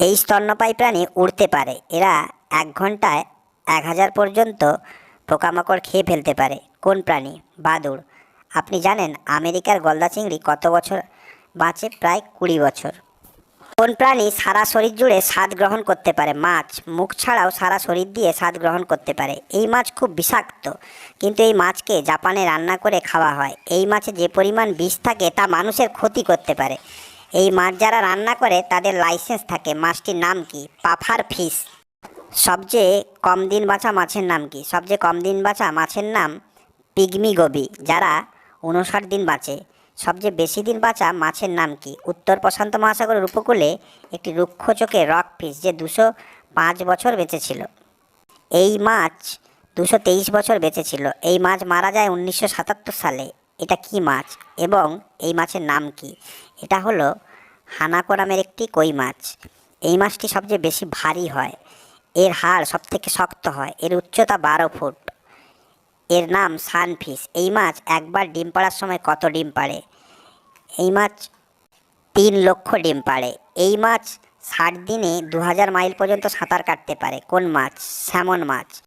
এই স্তন্যপায়ী প্রাণী উড়তে পারে। এরা এক ঘন্টায় এক হাজার পর্যন্ত পোকামাকড় খেয়ে ফেলতে পারে। কোন প্রাণী? বাদুড়। আপনি জানেন আমেরিকার গলদা চিংড়ি কত বছর বাঁচে? প্রায় কুড়ি বছর। কোন প্রাণী সারা শরীর জুড়ে স্বাদ গ্রহণ করতে পারে? মাছ। মুখ ছাড়াও সারা শরীর দিয়ে স্বাদ গ্রহণ করতে পারে। এই মাছ খুব বিষাক্ত, কিন্তু এই মাছকে জাপানে রান্না করে খাওয়া হয়। এই মাছে যে পরিমাণ বিষ থাকে তা মানুষের ক্ষতি করতে পারে। এই মাছ যারা রান্না করে, তাদের লাইসেন্স থাকে। মাছটির নাম কি? Puffer fish. সবচেয়ে কম দিন বাঁচা মাছের নাম কি? সবচেয়ে কম দিন বাঁচা মাছের নাম পিগমি গবি। যারা উনষাট দিন বাঁচে, সবচেয়ে বেশি দিন বাঁচা মাছের নাম কি? উত্তর প্রশান্ত মহাসাগরের উপকূলে একটি রুক্ষ চোখে রক ফিশ যে দুশো পাঁচ বছর বেঁচেছিল। এই মাছ দুশো তেইশ বছর বেঁচেছিল। এই মাছ মারা যায় উনিশশো সাতাত্তর সালে। এটা কি মাছ? এবং এই মাছের নাম কি? এটা হলো হানাকো নামের একটি কই মাছ। এই মাছটি সবচেয়ে বেশি ভারী হয়। এর হাড় সবথেকে শক্ত হয়। এর উচ্চতা বারো ফুট। এর নাম সানফিশ। এই মাছ একবার ডিম পাড়ার সময় কত ডিম পাড়ে? এই মাছ তিন লক্ষ ডিম পাড়ে। এই মাছ ষাট দিনে দু হাজার মাইল পর্যন্ত সাঁতার কাটতে পারে। কোন মাছ? স্যামন মাছ।